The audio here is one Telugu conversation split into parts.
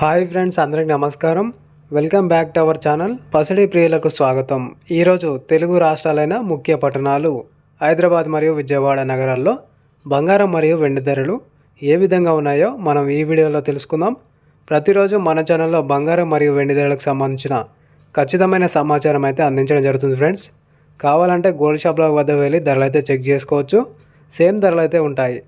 హాయ్ ఫ్రెండ్స్ అందరికి నమస్కారం. Welcome back to our channel. పసిడి ప్రియులకు స్వాగతం. ఈరోజు తెలుగు రాష్ట్రాలైన ముఖ్య పట్టణాలు హైదరాబాద్ మరియు విజయవాడ నగరాల్లో బంగారం మరియు వెండి ధరలు ఏ విధంగా ఉన్నాయో మనం ఈ వీడియోలో తెలుసుకుందాం. ప్రతిరోజు మన ఛానల్లో బంగారం మరియు వెండి ధరలకు సంబంధించిన ఖచ్చితమైన సమాచారం అయితే అందించడం జరుగుతుంది ఫ్రెండ్స్. కావాలంటే గోల్డ్ షాప్ల వద్ద వెళ్ళి ధరలు అయితే చెక్ చేసుకోవచ్చు. సేమ్ ధరలు అయితే ఉంటాయి.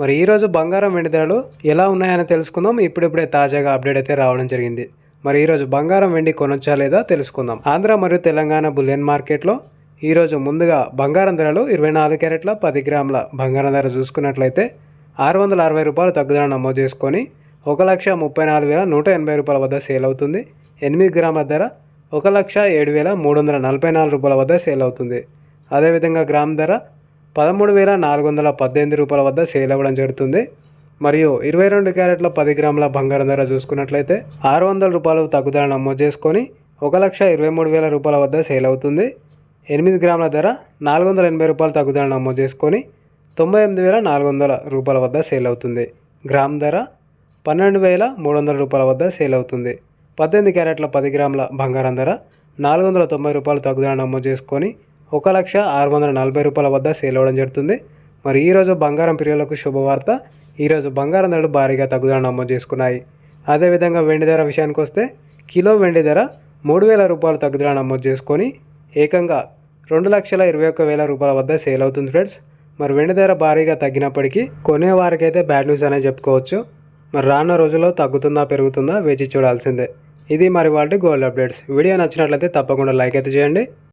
మరి ఈరోజు బంగారం వెండి ధరలు ఎలా ఉన్నాయని తెలుసుకుందాం. ఇప్పుడిప్పుడే తాజాగా అప్డేట్ అయితే రావడం జరిగింది. మరి ఈరోజు బంగారం వెండి కొనొచ్చా లేదా తెలుసుకుందాం. ఆంధ్ర మరియు తెలంగాణ బులియన్ మార్కెట్లో ఈరోజు ముందుగా బంగారం ధరలు ఇరవై నాలుగు క్యారెట్ల పది గ్రాముల బంగారం ధర చూసుకున్నట్లయితే ఆరు వందల అరవై రూపాయలు తగ్గుదల నమోదు చేసుకొని ఒక లక్ష ముప్పై నాలుగు వేల నూట ఎనభై రూపాయల వద్ద సేల్ అవుతుంది. ఎనిమిది గ్రాముల ధర ఒక లక్ష ఏడు వేల మూడు వందల నలభై నాలుగు రూపాయల వద్ద సేల్ అవుతుంది. అదేవిధంగా గ్రామ్ ధర పదమూడు వేల నాలుగు వందల పద్దెనిమిది రూపాయల వద్ద సేల్ అవ్వడం జరుగుతుంది. మరియు ఇరవై రెండు క్యారెట్ల పది గ్రాముల బంగారం ధర చూసుకున్నట్లయితే ఆరు వందల రూపాయలు తగ్గుదల నమోదు చేసుకొని ఒక లక్ష ఇరవై మూడు వేల రూపాయల వద్ద సేల్ అవుతుంది. ఎనిమిది గ్రాముల ధర నాలుగు వందల ఎనభై రూపాయలు తగ్గుదల నమోదు చేసుకొని తొంభై ఎనిమిది వేల నాలుగు వందల రూపాయల వద్ద సేల్ అవుతుంది. గ్రామ్ ధర పన్నెండు వేల మూడు వందల రూపాయల వద్ద సేల్ అవుతుంది. పద్దెనిమిది క్యారెట్ల పది గ్రాముల బంగారం ధర నాలుగు వందల తొంభై రూపాయలు తగ్గుదల నమోదు చేసుకొని ఒక లక్ష ఆరు వందల నలభై రూపాయల వద్ద సేల్ అవ్వడం జరుగుతుంది. మరి ఈరోజు బంగారం ప్రియులకు శుభవార్త. ఈరోజు బంగారం ధరలు భారీగా తగ్గుదల నమోదు చేసుకున్నాయి. అదేవిధంగా వెండి ధర విషయానికి వస్తే కిలో వెండి ధర మూడు వేల రూపాయలు తగ్గుదల నమోదు చేసుకొని ఏకంగా రెండు లక్షల ఇరవై ఒక్క వేల రూపాయల వద్ద సేల్ అవుతుంది ఫ్రెండ్స్. మరి వెండి ధర భారీగా తగ్గినప్పటికీ కొనే వారికైతే బ్యాడ్ న్యూస్ అనే చెప్పుకోవచ్చు. మరి రానున్న రోజుల్లో తగ్గుతుందా పెరుగుతుందా వేచి చూడాల్సిందే. ఇది మరి వాటి గోల్డ్ అప్డేట్స్. వీడియో నచ్చినట్లయితే తప్పకుండా లైక్ అయితే చేయండి.